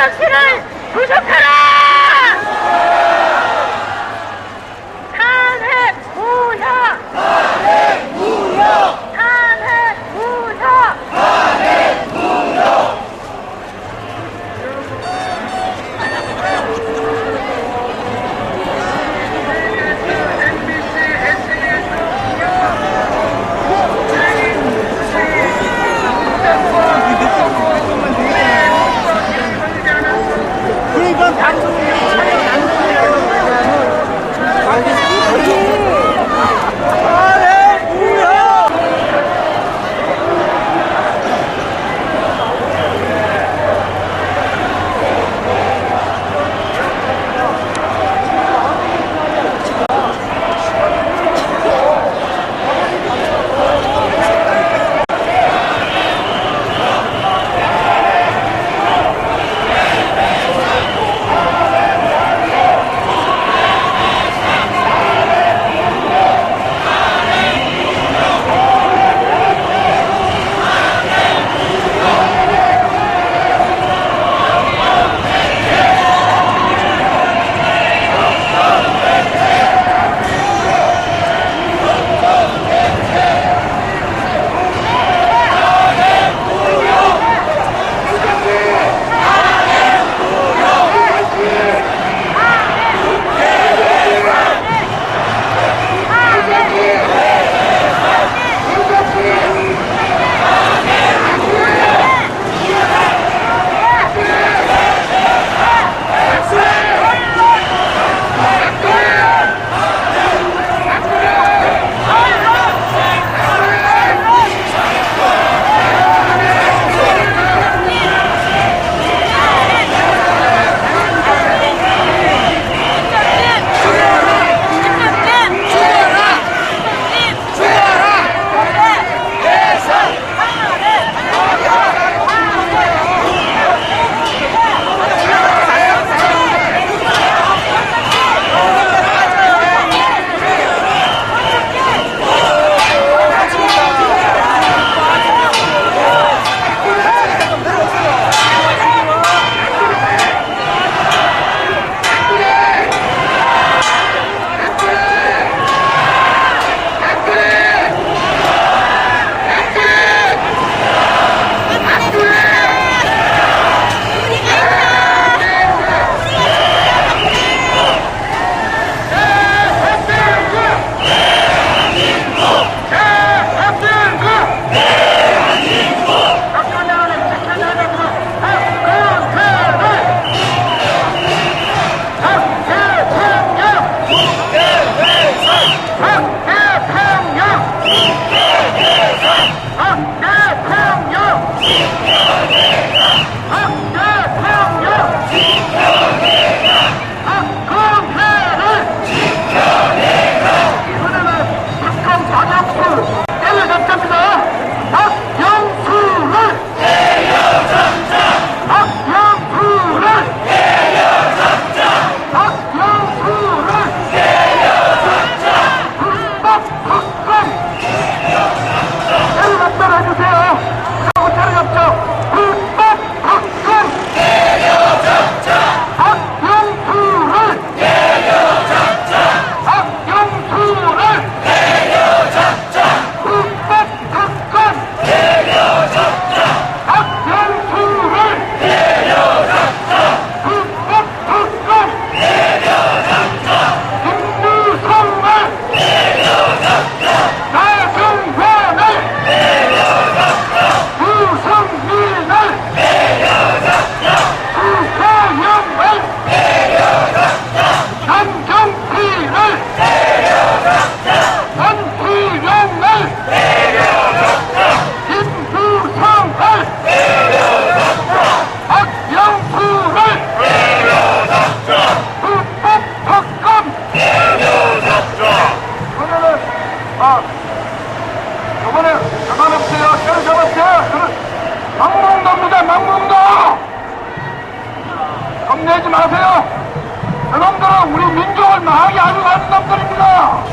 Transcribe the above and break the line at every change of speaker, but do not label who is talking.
정신을 부족하라! 이번에 잡아먹세요. 저를 잡았어요. 저를 망문다 무대 망문다. 겁내지 마세요. 그놈들은 우리 민족을 망하게 아주 가는 놈들입니다.